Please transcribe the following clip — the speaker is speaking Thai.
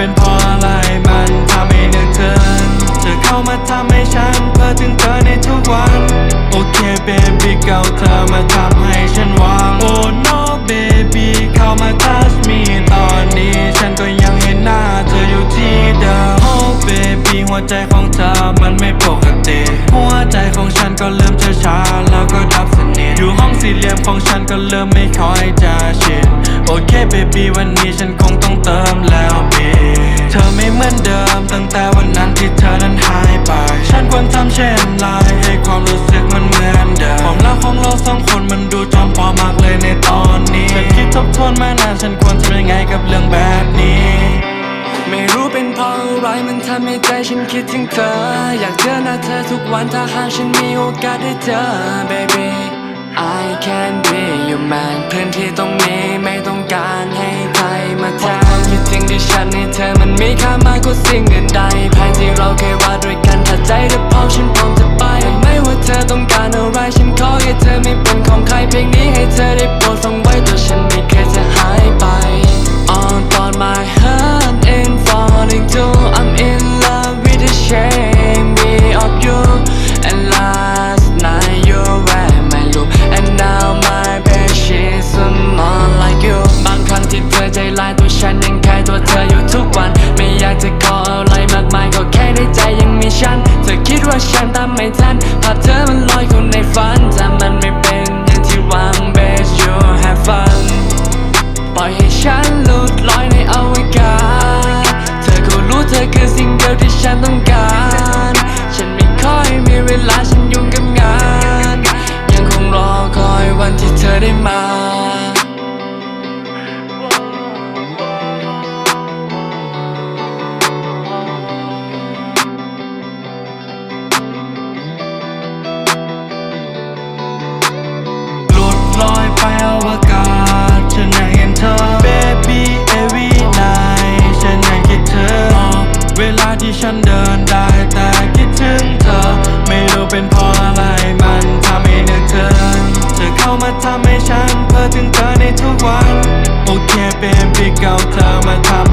เป็นเพราะอะไรมันทำให้นึกเธอ เธอเข้ามาทำให้ฉันเพ้อถึงเธอในทุกวัน โอเคเบบี้เก่าเธอมาทำให้ฉันหวัง โอ้กเบบี้เข้ามา touch me ต่อ baby วันนี้ฉันคงต้องเติมแล้วบีเธอไม่เหมือนเดิมตั้งแต่วันนั้นที่เธอนั้นหายไป ฉันควรทำเช่นไรให้ความรู้สึกมันเหมือนเดิมความรักของเราสองคนมันดูจอมปลอมมากเลยในตอนนี้ ฉันคิดทบทวนมานานฉันควรทำยังไงกับเรื่องแบบนี้ ไม่รู้เป็นเพราะอะไรมันทำให้ใจฉันคิดถึงเธอ อยากเจอหน้าเธอทุกวันถ้าหากฉันมีโอกาสได้เจอ baby I can be your man พื้นที่ตรงนี้ ค่ามากกว่าสิ่งอื่นใดแผนที่เราเคยวาดด้วยกันถ้าใจเธอพร้อมฉันพร้อม ฉันตามไม่ทันภาพเธอมันลอยอยู่ในฝันถ้ามันไม่เป็นอย่างที่หวัง best you have fun ปล่อยให้ฉันหลุดลอยในอวกาศเธอก็รู้เธอคือสิ่งเดียวที่ฉันต้องการ ฉันไม่ค่อยมีเวลาฉันยุ่งกับงาน วัน โอเคเป็นพี่เก่าเธอมาทำ